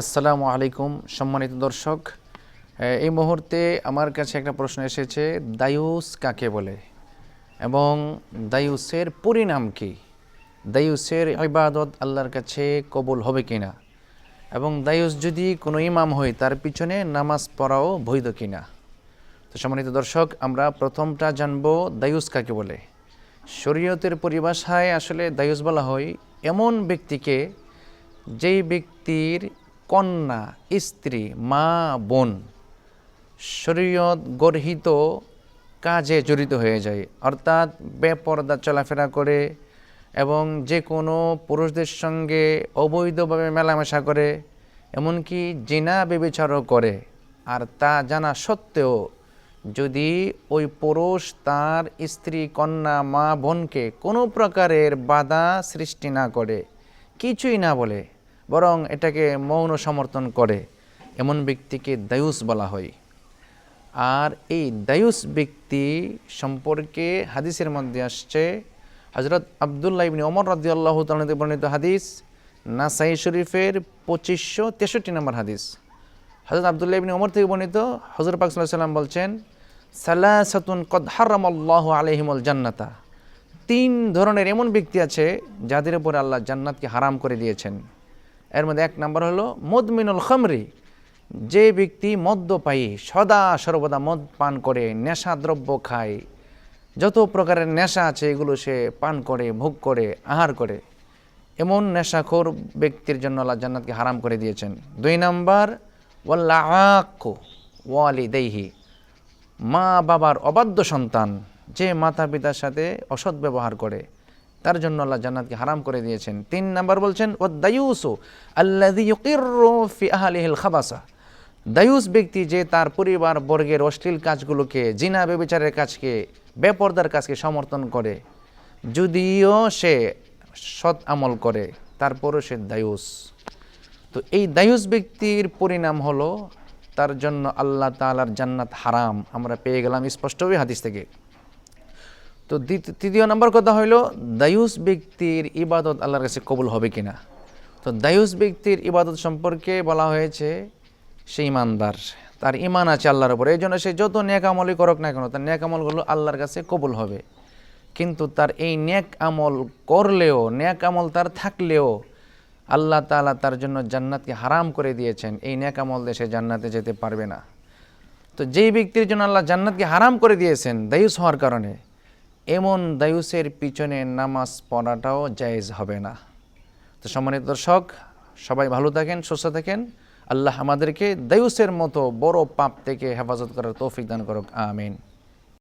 আসসালামু আলাইকুম, সম্মানিত দর্শক। এই মুহূর্তে আমার কাছে একটা প্রশ্ন এসেছে, দায়ুস কাকে বলে? এবং দায়ুসের পরিণাম কি? দায়ুসের ইবাদত আল্লাহর কাছে কবুল হবে কি না এবং দায়ুস যদি কোনো ইমাম হয়, তার পিছনে নামাজ পড়াও বৈধ কিনা? তো সম্মানিত দর্শক, আমরা প্রথমটা জানব দায়ুস কাকে বলে। শরীয়তের পরিভাষায় আসলে দায়ুস বলা হয়, এমন ব্যক্তিকে যেই ব্যক্তির কন্যা, স্ত্রী, মা, বোন শরীয়ত গর্হিত কাজে জড়িত হয়ে যায়। অর্থাৎ বেপরদা চলাফেরা করে এবং যে কোনো পুরুষদের সঙ্গে অবৈধভাবে মেলামেশা করে, এমনকি জিনা বেবিচারও করে। আর তা জানা সত্ত্বেও যদি ওই পুরুষ তার স্ত্রী, কন্যা, মা, বোনকে কোনো প্রকারের বাধা সৃষ্টি না করে, কিছুই না বলে বরং এটাকে মৌন সমর্থন করে। এমন ব্যক্তিকে দায়ুস বলা হয়। আর এই দায়ুস ব্যক্তি সম্পর্কে হাদিসের মধ্যে আসছে হজরত আবদুল্লাহ ইবনি ওমর রাদি আল্লাহ তালতে বর্ণিত হাদিস, নাসাই শরীফের পঁচিশশো তেষট্টি নম্বর হাদিস। হজরত আবদুল্লাহ ইবনি ওমর থেকে বর্ণিত হজরত পাকসাল্লাহ সাল্লাম বলছেন, সালাসাতুন কদ হারাম আল্লাহ আলহিমুল জান্নাতা। তিন ধরনের এমন ব্যক্তি আছে যাদের উপর আল্লাহ জান্নাতকে হারাম করে দিয়েছেন। এর মধ্যে এক নম্বর হলো মদমিনুল খমরি। যে ব্যক্তি মদ্যপায়ী, সদা সর্বদা মদ পান করে নেশা দ্রব্য খায়, যত প্রকারের নেশা আছে এগুলো সে পান করে, ভোগ করে, আহার করে, এমন নেশাখোর ব্যক্তির জন্য আল্লাহ জান্নাতকে হারাম করে দিয়েছেন। দুই নাম্বার ওয়াল্লাহ ওয়ালি দেহি মা বাবার অবাধ্য সন্তান, যে মাতা পিতার সাথে অসৎ ব্যবহার করে তার জন্য আল্লাহ জান্নাতকে হারাম করে দিয়েছেন। তিন নাম্বার বলছেন ও দায়ুসু আহলিহিল খাবাসা। দায়ুস ব্যক্তি যে তার পরিবার বর্গের অশ্লীল কাজগুলোকে, জিনা বেবিচারের কাজকে, বেপর্দার কাজকে সমর্থন করে, যদিও সে সৎ আমল করে, তারপরও সে দায়ুস। তো এই দায়ুস ব্যক্তির পরিণাম হলো, তার জন্য আল্লাহ তাআলার জান্নাত হারাম। আমরা পেয়ে গেলাম স্পষ্টভাবে হাদিস থেকে। তো তৃতীয় নম্বর কথা হইল, দায়ুস ব্যক্তির ইবাদত আল্লাহর কাছে কবুল হবে কিনা? তো দায়ুস ব্যক্তির ইবাদত সম্পর্কে বলা হয়েছে সে ইমানদার, তার ইমান আছে আল্লাহর উপর। এই জন্য সে যত ন্যাক আমলই করুক না কেন, তার ন্যাক আমলগুলো আল্লাহর কাছে কবুল হবে। কিন্তু তার এই ন্যাক আমল করলেও ন্যাক আমল তার থাকলেও, আল্লাহ তাআলা তার জন্য জান্নাতকে হারাম করে দিয়েছেন। এই ন্যাক আমল সে জান্নাতে যেতে পারবে না। তো যেই ব্যক্তির জন্য আল্লাহ জান্নাতকে হারাম করে দিয়েছেন, দায়ুস হওয়ার কারণে এমন দায়ুসের পিছনে নামাজ পড়াটাও জায়েজ হবে না। তো সম্মানিত দর্শক, সবাই ভালো থাকেন, সুস্থ থাকেন। আল্লাহ আমাদেরকে দায়ুসের মতো বড় পাপ থেকে হেফাজত করার তৌফিক দান করুক, আমিন।